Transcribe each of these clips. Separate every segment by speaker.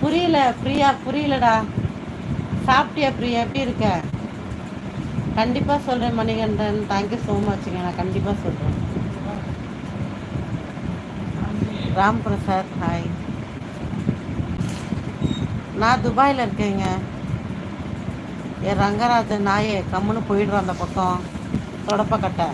Speaker 1: புரியல பிரியா புரியலடா. சாப்பிட்டியா பிரியா? எப்படி இருக்க? கண்டிப்பாக சொல்கிறேன் மணிகண்டன். தேங்க்யூ ஸோ மச்ங்க நான் கண்டிப்பாக சொல்கிறேன் ராம் பிரசாத் ஹாய் நான் துபாயில் இருக்கேங்க. என் ரங்கராஜன் நாயே கம்முன்னு போயிடுறோம் அந்த பக்கம். தொடப்பக்கட்டை.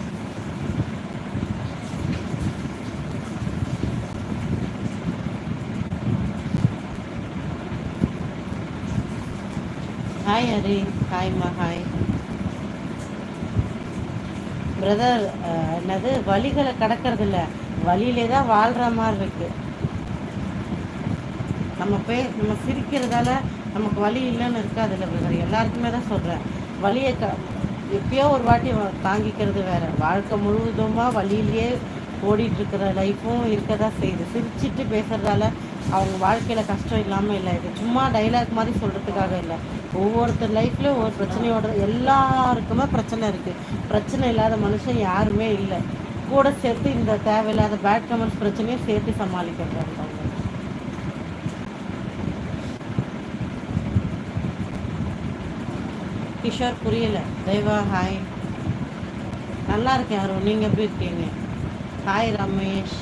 Speaker 1: ஹாய் ஹரி ஹாய்மா ஹாய் பிரதர் என்னது? வழிகளை கடக்கிறது இல்லை வழியிலே தான் வாழ்கிற மாதிரி இருக்கு. நம்ம பே நம்ம சிரிக்கிறதால நமக்கு வழி இல்லைன்னு இருக்காதுல்ல பிரதர் எல்லாருக்குமே தான் சொல்கிறேன் வழியை க எப்பயோ ஒரு வாட்டி தாங்கிக்கிறது வேற. வாழ்க்கை முழுவதுமாக வழியிலேயே ஓடிட்டுருக்கிற லைஃப்பும் இருக்க தான் செய்யுது. சிரிச்சிட்டு பேசுகிறதால அவங்க வாழ்க்கையில் கஷ்டம் இல்லாமல் இல்லை. இது சும்மா டைலாக் மாதிரி சொல்கிறதுக்காக இல்லை. ஒவ்வொருத்தர் லைஃப்லையும் ஒவ்வொரு பிரச்சனையோட எல்லாருக்குமே பிரச்சனை இருக்குது பிரச்சனை இல்லாத மனுஷன் யாருமே இல்லை. கூட சேர்த்து இந்த தேவையில்லாத பேட் கமெண்ட்ஸ் பிரச்சனையும் சேர்த்து சமாளிக்கிறாங்க கிஷோர் புரியல. தெய்வா ஹாய் நல்லா இருக்கேன் அருண். நீங்கள் எப்படி இருக்கீங்க? Hi Ramesh.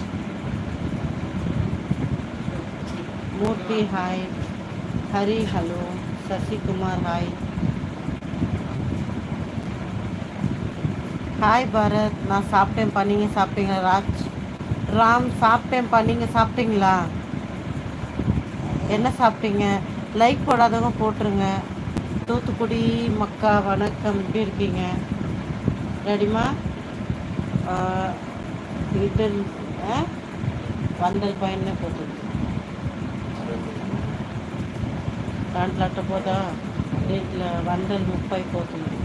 Speaker 1: Murthy hi Hari hello Sasikumar hi hi Bharath. நான் சாப்பிட்டேன்ப்பா நீங்கள் சாப்பிட்டீங்களா ராஜ்? ராம் சாப்பிட்டேன்ப்பா நீங்கள் சாப்பிட்டீங்களா? என்ன சாப்பிட்டீங்க? லைக் போடாதவங்க போட்டுருங்க. தூத்துக்குடி மக்கா வணக்கம். எப்படி இருக்கீங்க? ரெடிமா இதில் வந்தல் பையனே போட்டுருங்க దాంట్లో అట్ట పోతా దీంట్లో వందలు ముప్పై పోతుంది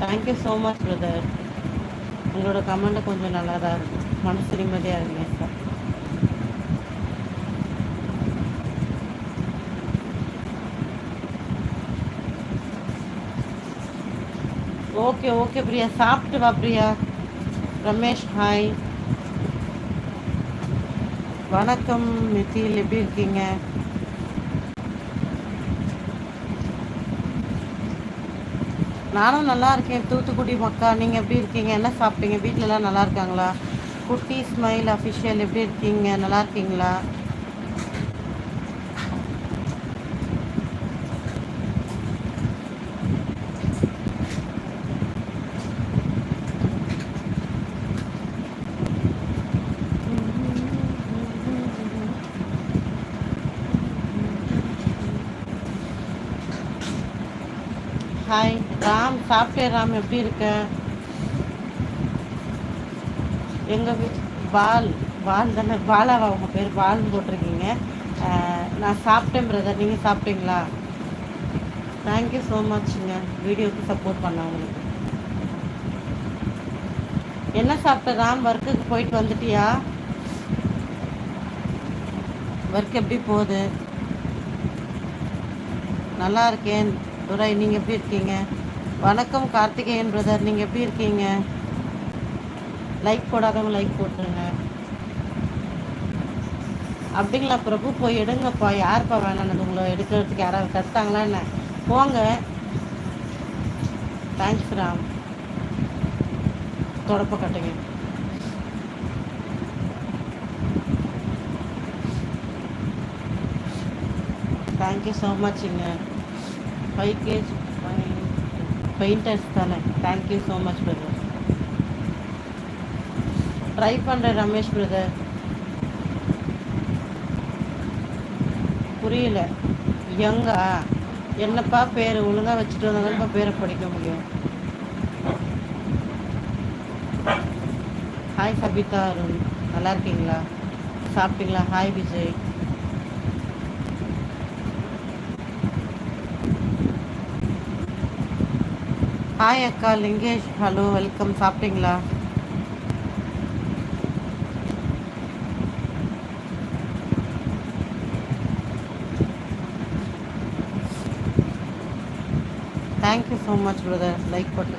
Speaker 1: தேங்க்யூ ஸோ மச் பிரதர் உங்களோட கமெண்ட் கொஞ்சம் நல்லா தான் இருக்கும் மனசு நிம்மதியாக இருங்க சார் ஓகே ஓகே பிரியா சாப்பிட்டு வா பிரியா ரமேஷ் ஹாய் வணக்கம் நிதில் எப்படி இருக்கீங்க? நானும் நல்லா இருக்கேன். தூத்துக்குடி மக்கா நீங்கள் எப்படி இருக்கீங்க? என்ன சாப்பிட்டீங்க? வீட்டிலலாம் எல்லாம் நல்லா இருக்காங்களா? குட்டி ஸ்மைல் அஃபிஷியல் எப்படி இருக்கீங்க? நல்லா இருக்கீங்களா? ஹாய் ராம் சாப்பிட்டேன் ராம் எப்படி இருக்க? எங்கள் பால் பால் தானே பாலாவா உங்கள் பேர்? பால்னு போட்டிருக்கீங்க. நான் சாப்பிட்டேன் பிரதர் நீங்கள் சாப்பிட்டீங்களா? தேங்க்யூ ஸோ மச்ங்க வீடியோக்கு சப்போர்ட் பண்ணவங்களுக்கு. என்ன சாப்பிட்ட ராம்? ஒர்க்குக்கு போயிட்டு வந்துட்டியா? ஒர்க் எப்படி போகுது? நல்லா இருக்கேன். துரை நீங்கள் எப்படி இருக்கீங்க? வணக்கம் கார்த்திகேயன் பிரதர் நீங்கள் எப்படி இருக்கீங்க? லைக் போடாதவங்க லைக் போட்டுருங்க. அப்படிங்களா பிரபு? போய் எடுங்கப்பா. யாருப்பா வேணானது? உங்களை எடுக்கிறதுக்கு யாராவது தடுத்தாங்களா என்ன? போங்க. தேங்க்ஸ் ராம். தொடப்ப கட்டுங்க. தேங்க்யூ ஸோ மச்ங்க ஃபைவ் கேஜ் பெயிண்டர்ஸ் தானே. Thank you so much brother try பண்ணுறேன் ரமேஷ் பிரதர் புரியல. யங்கா. என்னப்பா பேர்? ஒழுங்காக வச்சுட்டு வந்தாதான்ப்பா பேரை படிக்க முடியும். ஹாய் சபிதா அருண் நல்லா இருக்கீங்களா? சாப்பிட்டீங்களா? ஹாய் விஜய். ஹாய் அக்கா லிங்கேஷ். ஹலோ வெல்கம் சாப்பிட்டீங்களா? Thank you so much brother like போட்டு